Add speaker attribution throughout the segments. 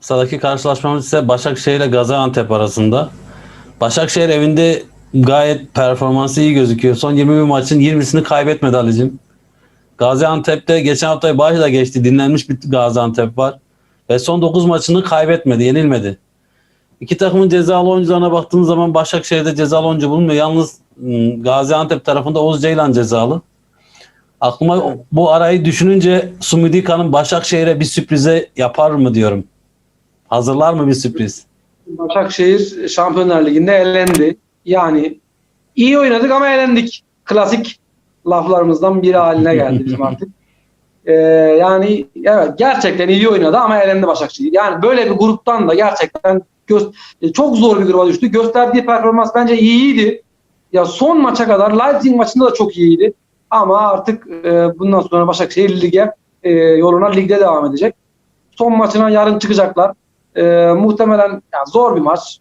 Speaker 1: Sıradaki karşılaşmamız ise Başakşehir ile Gaziantep arasında. Başakşehir evinde gayet performansı iyi gözüküyor. Son 21 maçın 20'sini kaybetmedi Ali'cim. Gaziantep'te geçen hafta başı da geçti. Dinlenmiş bir Gaziantep var. Ve son 9 maçını kaybetmedi, yenilmedi. İki takımın cezalı oyuncularına baktığınız zaman Başakşehir'de cezalı oyuncu bulunmuyor. Yalnız ım, Gaziantep tarafında Oğuz Ceylan cezalı. Aklıma bu arayı düşününce Sumidika'nın Başakşehir'e bir sürprize yapar mı diyorum. Hazırlar mı bir sürpriz?
Speaker 2: Başakşehir Şampiyonlar Ligi'nde elendi. Yani iyi oynadık ama elendik. Klasik laflarımızdan biri haline geldi bizim artık. Ee, yani evet gerçekten iyi oynadı ama elendi Başakşehir. Yani böyle bir gruptan da gerçekten e, çok zor bir gruba düştü. Gösterdiği performans bence iyiydi. Ya son maça kadar Leipzig maçında da çok iyiydi. Ama artık e, bundan sonra Başakşehir lige e, yoluna ligde devam edecek. Son maçına yarın çıkacaklar. E, muhtemelen yani zor bir maç.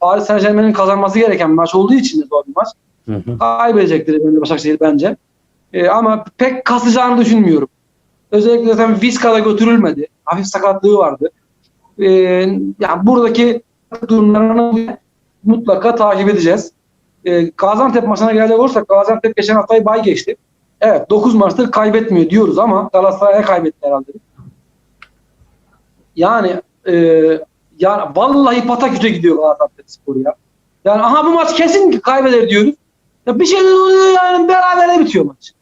Speaker 2: Paris Saint Germain'in kazanması gereken bir maç olduğu için de zor bir maç.
Speaker 1: Hı hı.
Speaker 2: Kaybedecektir bence Başakşehir bence. E, ama pek kasacağını düşünmüyorum. Özellikle zaten Vizca'da götürülmedi. Hafif sakatlığı vardı. E, yani buradaki durumlarını mutlaka takip edeceğiz. E, Gaziantep maçına gelecek olursak Gaziantep geçen haftayı bay geçti. Evet 9 maçtır kaybetmiyor diyoruz ama Galatasaray'a kaybetti herhalde. Yani e, yani vallahi pataküte gidiyor Gaziantep Spor ya. Yani aha bu maç kesin ki kaybeder diyoruz. Ya bir şeyler oluyor yani berabere bitiyor maç.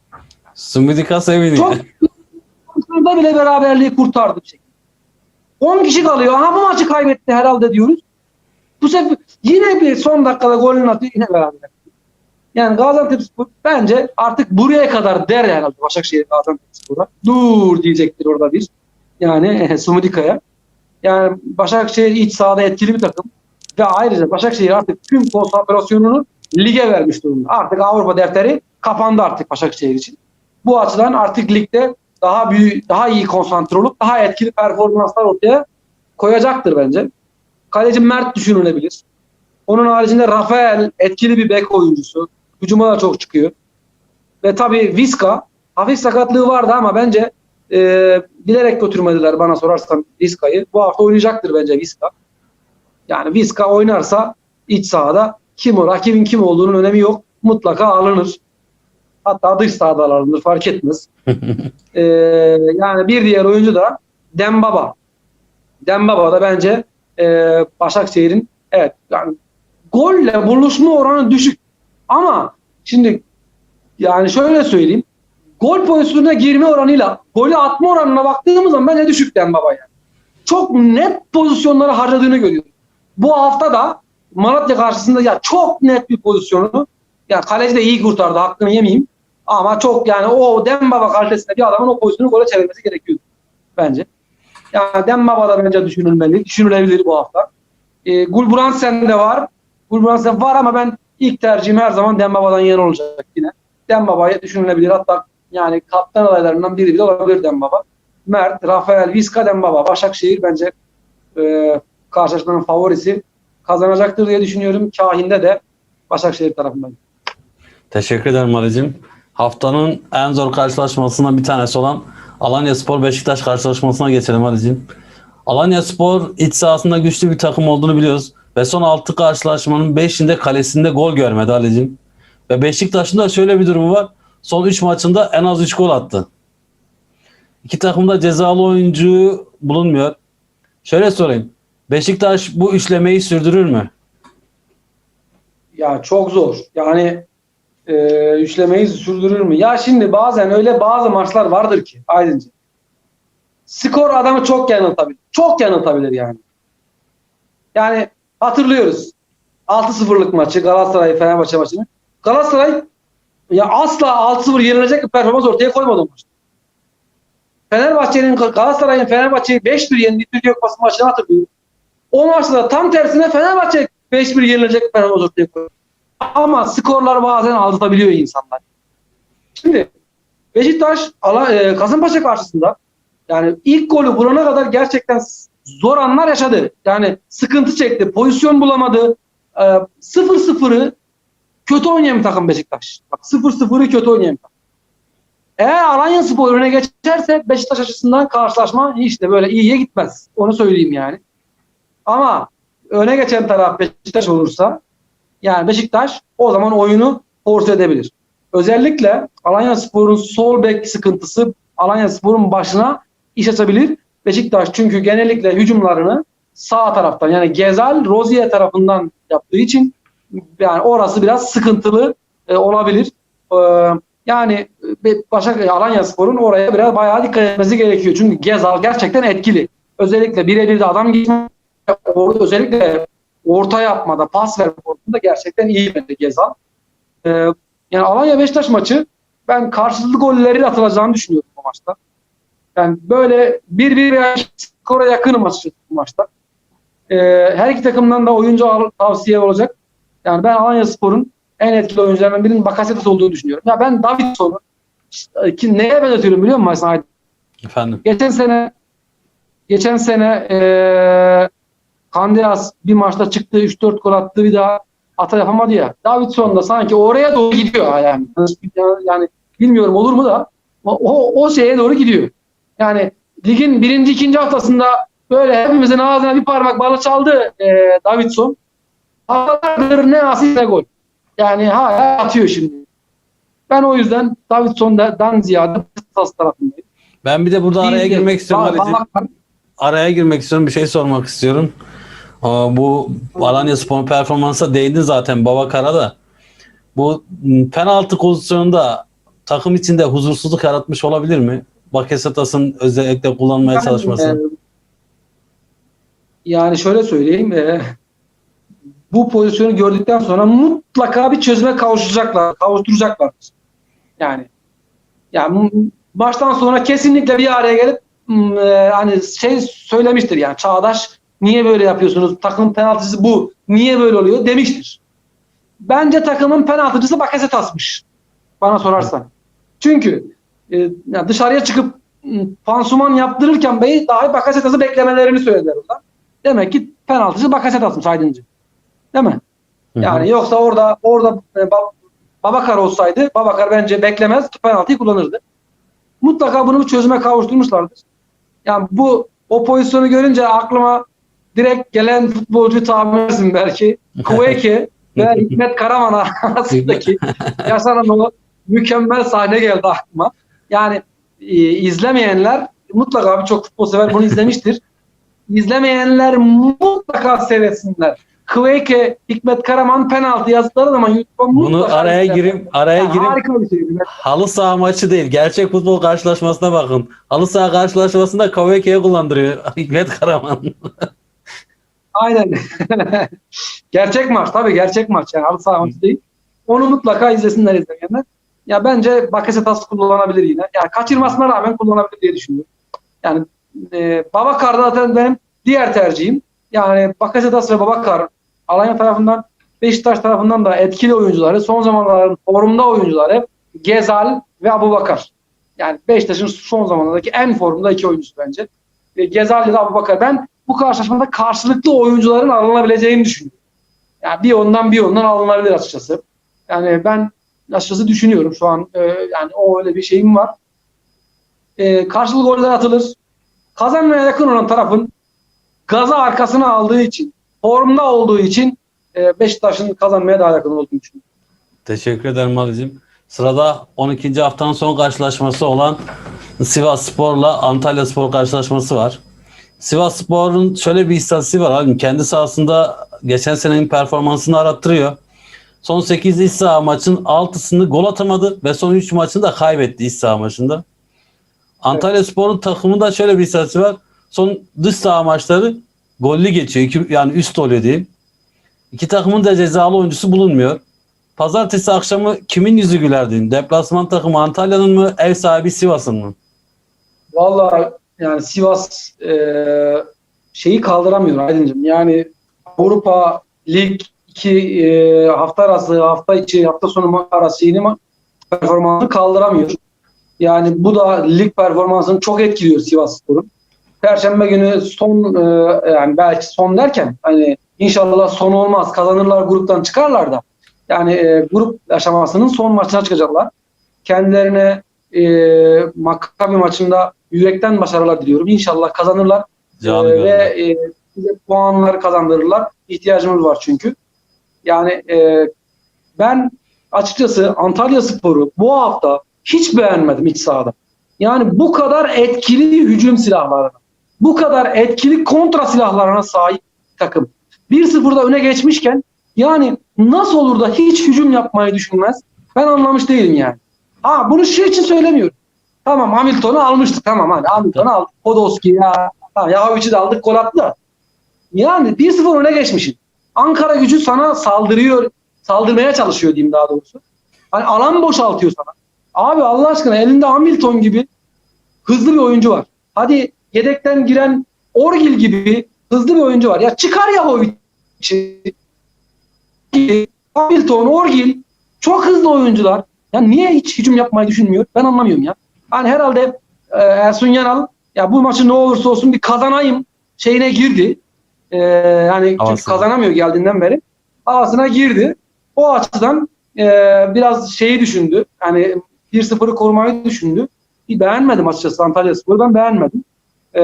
Speaker 1: Sumidika seviniyor.
Speaker 2: Çok Burada bile beraberliği kurtardı bir şekilde. 10 kişi kalıyor. Aha bu maçı kaybetti herhalde diyoruz. Bu sefer yine bir son dakikada golünü atıyor yine beraber. Yani Gaziantepspor bence artık buraya kadar der herhalde Başakşehir Gaziantepspor'a. Dur diyecektir orada bir. Yani Sumudika'ya. Yani Başakşehir iç sahada etkili bir takım. Ve ayrıca Başakşehir artık tüm konsantrasyonunu lige vermiş durumda. Artık Avrupa defteri kapandı artık Başakşehir için. Bu açıdan artık ligde daha büyük, daha iyi konsantre olup daha etkili performanslar ortaya koyacaktır bence. Kaleci Mert düşünülebilir. Onun haricinde Rafael etkili bir bek oyuncusu. Hücuma da çok çıkıyor. Ve tabii Viska hafif sakatlığı vardı ama bence e, bilerek götürmediler bana sorarsan Viska'yı. Bu hafta oynayacaktır bence Viska. Yani Viska oynarsa iç sahada kim o rakibin kim olduğunun önemi yok. Mutlaka alınır. Hatta dış sahada alınır fark etmez. Ee, yani bir diğer oyuncu da Dembaba. Dembaba da bence e, Başakşehir'in evet yani golle buluşma oranı düşük. Ama şimdi yani şöyle söyleyeyim. Gol pozisyonuna girme oranıyla golü atma oranına baktığımız zaman bence düşük Dembaba yani. Çok net pozisyonları harcadığını görüyoruz. Bu hafta da Malatya karşısında ya çok net bir pozisyonu ya kaleci de iyi kurtardı hakkını yemeyeyim. Ama çok yani o Dembaba kalitesinde bir adamın o pozisyonu gole çevirmesi gerekiyor bence. Yani Dembaba da bence düşünülmeli. Düşünülebilir bu hafta. E, Gulbrandsen de var. Gulbrandsen var ama ben ilk tercihim her zaman Dembaba'dan yana olacak yine. Dembaba'ya düşünülebilir. Hatta yani kaptan adaylarından biri bile olabilir Dembaba. Mert, Rafael, Vizca, Dembaba. Başakşehir bence e, karşılaşmanın favorisi kazanacaktır diye düşünüyorum. Kahinde de Başakşehir tarafından.
Speaker 1: Teşekkür ederim Ali'cim. Haftanın en zor karşılaşmasından bir tanesi olan Alanya Spor Beşiktaş karşılaşmasına geçelim Ali'cim. Alanya Spor iç sahasında güçlü bir takım olduğunu biliyoruz. Ve son 6 karşılaşmanın 5'inde kalesinde gol görmedi Ali'cim. Ve Beşiktaş'ın da şöyle bir durumu var. Son 3 maçında en az 3 gol attı. İki takımda cezalı oyuncu bulunmuyor. Şöyle sorayım. Beşiktaş bu üçlemeyi sürdürür mü?
Speaker 2: Ya çok zor. Yani e, üçlemeyi sürdürür mü? Ya şimdi bazen öyle bazı maçlar vardır ki Aydınca. Skor adamı çok yanıltabilir. Çok yanıltabilir yani. Yani hatırlıyoruz. 6-0'lık maçı Galatasaray Fenerbahçe maçını. Galatasaray ya asla 6-0 yenilecek bir performans ortaya koymadı. Fenerbahçe'nin Galatasaray'ın Fenerbahçe'yi 5-1 yendiği Türkiye Kupası maçını hatırlıyorum. O maçta da tam tersine Fenerbahçe 5-1 yenilecek bir performans ortaya koydu. Ama skorlar bazen aldatabiliyor insanlar. Şimdi Beşiktaş e, Kasımpaşa karşısında yani ilk golü bulana kadar gerçekten zor anlar yaşadı. Yani sıkıntı çekti. Pozisyon bulamadı. E, 0-0'ı kötü oynayan bir takım Beşiktaş. Bak 0-0'ı kötü oynayan bir takım. Eğer Alanya Spor öne geçerse Beşiktaş açısından karşılaşma hiç de böyle iyiye gitmez. Onu söyleyeyim yani. Ama öne geçen taraf Beşiktaş olursa yani Beşiktaş o zaman oyunu force edebilir. Özellikle Alanya Spor'un sol bek sıkıntısı Alanya Spor'un başına iş açabilir. Beşiktaş çünkü genellikle hücumlarını sağ taraftan yani Gezal Rozier tarafından yaptığı için yani orası biraz sıkıntılı e, olabilir. E, yani e, Başak Alanya Spor'un oraya biraz bayağı dikkat etmesi gerekiyor. Çünkü Gezal gerçekten etkili. Özellikle birebir de adam geçme özellikle orta yapmada, pas verme konusunda gerçekten iyi bence Gezal. E, yani Alanya Beşiktaş maçı ben karşılıklı golleri atılacağını düşünüyorum bu maçta. Yani böyle bir bir veya skora yakınım açıkçası bu maçta. Ee, her iki takımdan da oyuncu tavsiye olacak. Yani ben Alanya Spor'un en etkili oyuncularından birinin Bakasetas olduğunu düşünüyorum. Ya ben Davidson'u ki neye benzetiyorum biliyor musun Aydın?
Speaker 1: Efendim.
Speaker 2: Geçen sene geçen sene Kandias bir maçta çıktı 3-4 gol attı bir daha ata yapamadı ya. Davidson da sanki oraya doğru gidiyor yani. Yani bilmiyorum olur mu da o, o, şeye doğru gidiyor. Yani ligin birinci ikinci haftasında böyle hepimizin ağzına bir parmak balı çaldı eee Davidson. Haftalardır ne asist ne gol. Yani hala atıyor şimdi. Ben o yüzden Davidson'dan ziyade Beşiktaş tarafındayım.
Speaker 1: Ben bir de burada araya
Speaker 2: Değil de-
Speaker 1: girmek istiyorum
Speaker 2: bak-
Speaker 1: Araya girmek istiyorum. Bir şey sormak istiyorum. Bu Alanya Spor performansa değindi zaten Babakara da. Bu penaltı pozisyonunda takım içinde huzursuzluk yaratmış olabilir mi? Bakasetas'ın özellikle kullanmaya
Speaker 2: Yani,
Speaker 1: çalışması.
Speaker 2: e, yani şöyle söyleyeyim. e, bu pozisyonu gördükten sonra mutlaka bir çözüme kavuşacaklar, kavuşturacaklar. Yani yani baştan sonra kesinlikle bir araya gelip e, hani şey söylemiştir yani Çağdaş niye böyle yapıyorsunuz? Takım penaltısı bu. Niye böyle oluyor? demiştir. Bence takımın penaltıcısı Bakasetas'mış. Bana sorarsan. Çünkü e, ya dışarıya çıkıp pansuman yaptırırken bey dahi Bakasetas'ı beklemelerini söylediler orada. Demek ki penaltıcı Bakasetas'mış Aydıncı. Değil mi? Yani yoksa orada orada e, Bab- Babakar olsaydı Babakar bence beklemez penaltıyı kullanırdı. Mutlaka bunu bir çözüme kavuşturmuşlardır. Yani bu o pozisyonu görünce aklıma direkt gelen futbolcu tahmin belki. Kuveyke ve Hikmet Karaman arasındaki yaşanan o mükemmel sahne geldi aklıma. Yani e, izlemeyenler mutlaka birçok futbol sever bunu izlemiştir. İzlemeyenler mutlaka seyretsinler. Kıveyke, Hikmet Karaman penaltı yazdıkları zaman YouTube'a
Speaker 1: Bunu
Speaker 2: mutlaka
Speaker 1: araya
Speaker 2: izlerler.
Speaker 1: girip araya
Speaker 2: Yani
Speaker 1: girip
Speaker 2: harika bir şey.
Speaker 1: halı saha maçı değil. Gerçek futbol karşılaşmasına bakın. Halı saha karşılaşmasında Kaveke'ye kullandırıyor Hikmet Karaman.
Speaker 2: Aynen. gerçek maç tabii gerçek maç yani halı saha maçı değil. Onu mutlaka izlesinler izleyenler. Ya bence Bakasetas kullanabilir yine. Yani kaçırmasına rağmen kullanabilir diye düşünüyorum. Yani e, Babakar da zaten benim diğer tercihim. Yani Bakasetas ve Babakar Alanya tarafından Beşiktaş tarafından da etkili oyuncuları, son zamanların formda oyuncuları Gezal ve Abubakar. Yani Beşiktaş'ın son zamanlardaki en formda iki oyuncusu bence. Gezal ya da Abubakar. Ben bu karşılaşmada karşılıklı oyuncuların alınabileceğini düşünüyorum. Yani bir ondan bir ondan alınabilir açıkçası. Yani ben açıkçası düşünüyorum şu an. e, yani o öyle bir şeyim var. E, karşılıklı goller atılır. Kazanmaya yakın olan tarafın gazı arkasına aldığı için, formda olduğu için e, Beşiktaş'ın kazanmaya daha yakın olduğunu düşünüyorum.
Speaker 1: Teşekkür ederim Ali'cim. Sırada 12. haftanın son karşılaşması olan Sivas Spor'la Antalya Spor karşılaşması var. Sivas Spor'un şöyle bir istatistiği var abi. Kendi sahasında geçen senenin performansını arattırıyor. Son 8 iç saha maçın 6'sını gol atamadı ve son 3 maçını da kaybetti iç saha maçında. Antalya Spor'un takımında şöyle bir istatistiği var. Son dış saha maçları gollü geçiyor. İki- yani üst oluyor diyeyim. İki takımın da cezalı oyuncusu bulunmuyor. Pazartesi akşamı kimin yüzü gülerdi? Deplasman takımı Antalya'nın mı, ev sahibi Sivas'ın mı?
Speaker 2: Vallahi yani Sivas e, şeyi kaldıramıyor Aydıncığım. Yani Avrupa Lig 2 e, hafta arası, hafta içi, hafta sonu arası ma- performansını kaldıramıyor. Yani bu da lig performansını çok etkiliyor Sivas Spor'un. Perşembe günü son e, yani belki son derken hani inşallah son olmaz. Kazanırlar gruptan çıkarlar da. Yani e, grup aşamasının son maçına çıkacaklar. Kendilerine e, Maccabi maçında yürekten başarılar diliyorum. İnşallah kazanırlar e, ve e, bize puanları kazandırırlar. İhtiyacımız var çünkü. Yani e, ben açıkçası Antalya Sporu bu hafta hiç beğenmedim iç sahada. Yani bu kadar etkili hücum silahlarına, bu kadar etkili kontra silahlarına sahip takım. 1-0'da öne geçmişken yani nasıl olur da hiç hücum yapmayı düşünmez? Ben anlamış değilim yani. Ha bunu şey için söylemiyorum. Tamam Hamilton'u almıştık tamam hadi Hamilton'u aldık. Podolski ya. Tamam Yahovic'i de aldık gol attı da. Yani 1-0 öne geçmişsin. Ankara gücü sana saldırıyor, saldırmaya çalışıyor diyeyim daha doğrusu. Hani alan boşaltıyor sana. Abi Allah aşkına elinde Hamilton gibi hızlı bir oyuncu var. Hadi yedekten giren Orgil gibi hızlı bir oyuncu var. Ya çıkar Yahovic'i. Hamilton, Orgil çok hızlı oyuncular. Ya niye hiç hücum yapmayı düşünmüyor? Ben anlamıyorum ya. Hani herhalde e, Ersun Yanal ya bu maçı ne olursa olsun bir kazanayım şeyine girdi. E, yani çünkü kazanamıyor geldiğinden beri. Havasına girdi. O açıdan e, biraz şeyi düşündü. Hani 1-0'ı korumayı düşündü. Bir beğenmedim açıkçası Antalya Spor'u ben beğenmedim. E,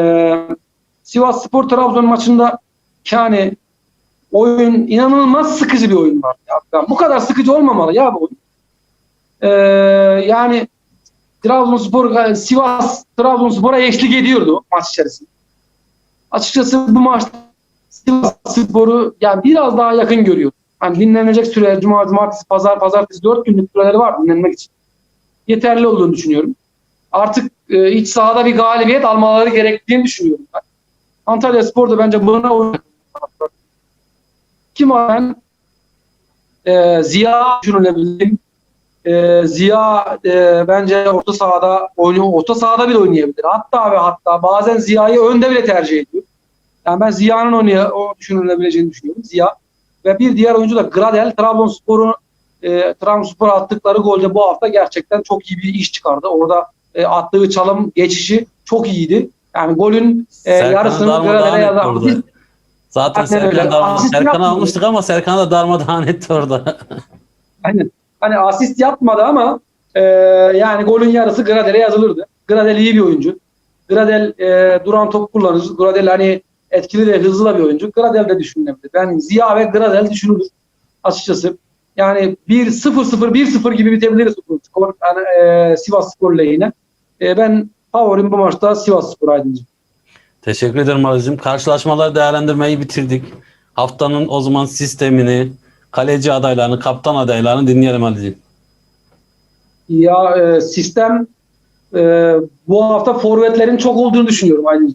Speaker 2: Sivas Spor Trabzon maçında yani oyun inanılmaz sıkıcı bir oyun var. Ya, Ya bu kadar sıkıcı olmamalı ya bu oyun. Ee, yani Trabzonspor Sivas Trabzonspor'a eşlik ediyordu maç içerisinde. Açıkçası bu maçta Sivas Spor'u yani biraz daha yakın görüyor. Hani dinlenecek süre cuma, cumartesi, pazar, pazartesi dört günlük süreleri var dinlenmek için. Yeterli olduğunu düşünüyorum. Artık e, iç sahada bir galibiyet almaları gerektiğini düşünüyorum. Ben. Antalya Spor da bence buna oyun kim ben e, Ziya düşünülebilir. E, Ziya e, bence orta sahada oynuyor. Orta sahada bile oynayabilir. Hatta ve hatta bazen Ziya'yı önde bile tercih ediyor. Yani ben Ziya'nın oynaya, o düşünülebileceğini düşünüyorum. Ziya ve bir diğer oyuncu da Gradel. Trabzonspor'un e, Trabzonspor'a attıkları golde bu hafta gerçekten çok iyi bir iş çıkardı. Orada e, attığı çalım geçişi çok iyiydi. Yani golün e,
Speaker 1: Serkan'ı
Speaker 2: yarısını
Speaker 1: etti
Speaker 2: yazan.
Speaker 1: Zaten. Serkan darma,
Speaker 2: yapmadı.
Speaker 1: almıştık ama Serkan'ı da darmadağın etti orada.
Speaker 2: Aynen. Hani asist yapmadı ama e, yani golün yarısı Gradel'e yazılırdı. Gradel iyi bir oyuncu. Gradel e, duran top kullanır. Gradel hani etkili de hızlı da bir oyuncu. Gradel de düşünülebilir. Ben Ziya ve Gradel düşünülür açıkçası. Yani 1-0-0 1-0 gibi bitebiliriz skor. Yani, e, Sivas Spor lehine. E, ben favorim bu maçta Sivas Spor Aydıncı.
Speaker 1: Teşekkür ederim Ali'cim. Karşılaşmaları değerlendirmeyi bitirdik. Haftanın o zaman sistemini, kaleci adaylarını, kaptan adaylarını dinleyelim Ali'cim.
Speaker 2: Ya e, sistem e, bu hafta forvetlerin çok olduğunu düşünüyorum aynı.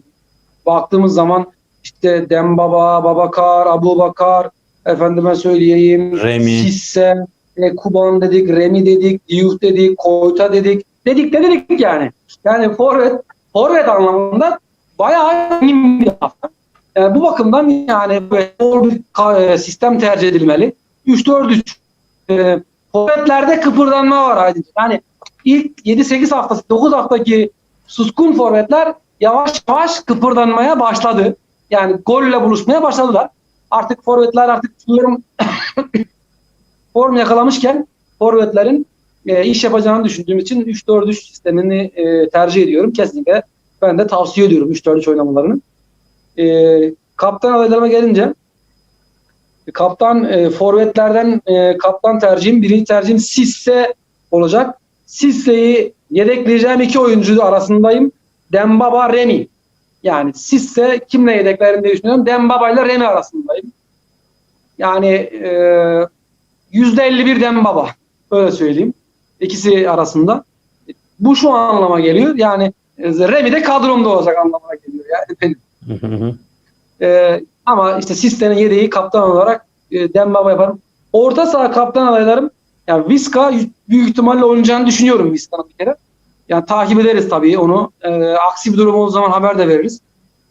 Speaker 2: Baktığımız zaman işte Dembaba, Babakar, Abu Bakar, efendime söyleyeyim,
Speaker 1: Remi.
Speaker 2: Sisse, e, Kuban dedik, Remi dedik, Diouf dedik, Koyta dedik. Dedik de dedik yani. Yani forvet, forvet anlamında bayağı zengin bir hafta. E, bu bakımdan yani bir e, sistem tercih edilmeli. 3-4-3. E, forvetlerde kıpırdanma var Aydın. Yani ilk 7-8 haftası, 9 haftaki suskun forvetler yavaş yavaş kıpırdanmaya başladı. Yani golle buluşmaya başladılar. Artık forvetler artık form, form yakalamışken forvetlerin e, iş yapacağını düşündüğüm için 3-4-3 sistemini e, tercih ediyorum. Kesinlikle ben de tavsiye ediyorum 3-4-3 oynamalarını. E, kaptan adaylarıma gelince kaptan e, forvetlerden e, kaptan tercihim birinci tercihim Sisse olacak. Sisse'yi yedekleyeceğim iki oyuncu arasındayım. Dembaba Remi. Yani Sisse kimle yedeklerim diye düşünüyorum. Dembaba ile Remi arasındayım. Yani e, %51 Dembaba. Öyle söyleyeyim. İkisi arasında. Bu şu anlama geliyor. Yani e, Remi de kadromda olacak anlamına geliyor. Yani benim. Ee, ama işte Siste'nin yedeği kaptan olarak e, Dembaba yaparım. Orta saha kaptan adaylarım yani Viska büyük ihtimalle oynayacağını düşünüyorum Viska'nın bir kere. Yani takip ederiz tabii onu. Ee, aksi bir durum olduğu zaman haber de veririz.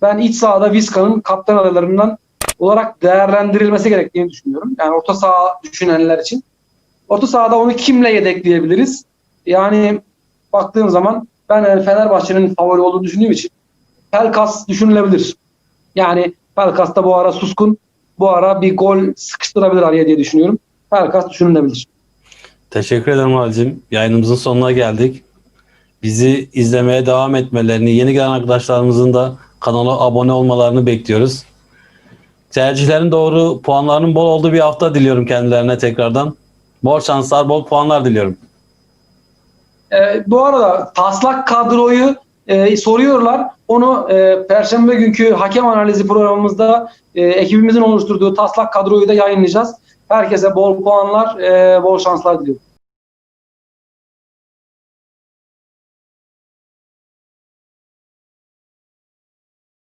Speaker 2: Ben iç sahada Viska'nın kaptan adaylarından olarak değerlendirilmesi gerektiğini düşünüyorum. Yani orta saha düşünenler için. Orta sahada onu kimle yedekleyebiliriz? Yani baktığım zaman ben Fenerbahçe'nin favori olduğunu düşündüğüm için Pelkas düşünülebilir. Yani Pelkas da bu ara suskun. Bu ara bir gol sıkıştırabilir araya diye düşünüyorum. Pelkas düşünülebilir.
Speaker 1: Teşekkür ederim Ali'cim. Yayınımızın sonuna geldik. bizi izlemeye devam etmelerini, yeni gelen arkadaşlarımızın da kanala abone olmalarını bekliyoruz. Tercihlerin doğru, puanlarının bol olduğu bir hafta diliyorum kendilerine tekrardan. Bol şanslar, bol puanlar diliyorum.
Speaker 2: Ee, bu arada taslak kadroyu e, soruyorlar. Onu e, Perşembe günkü hakem analizi programımızda e, ekibimizin oluşturduğu taslak kadroyu da yayınlayacağız. Herkese bol puanlar, e, bol şanslar diliyorum.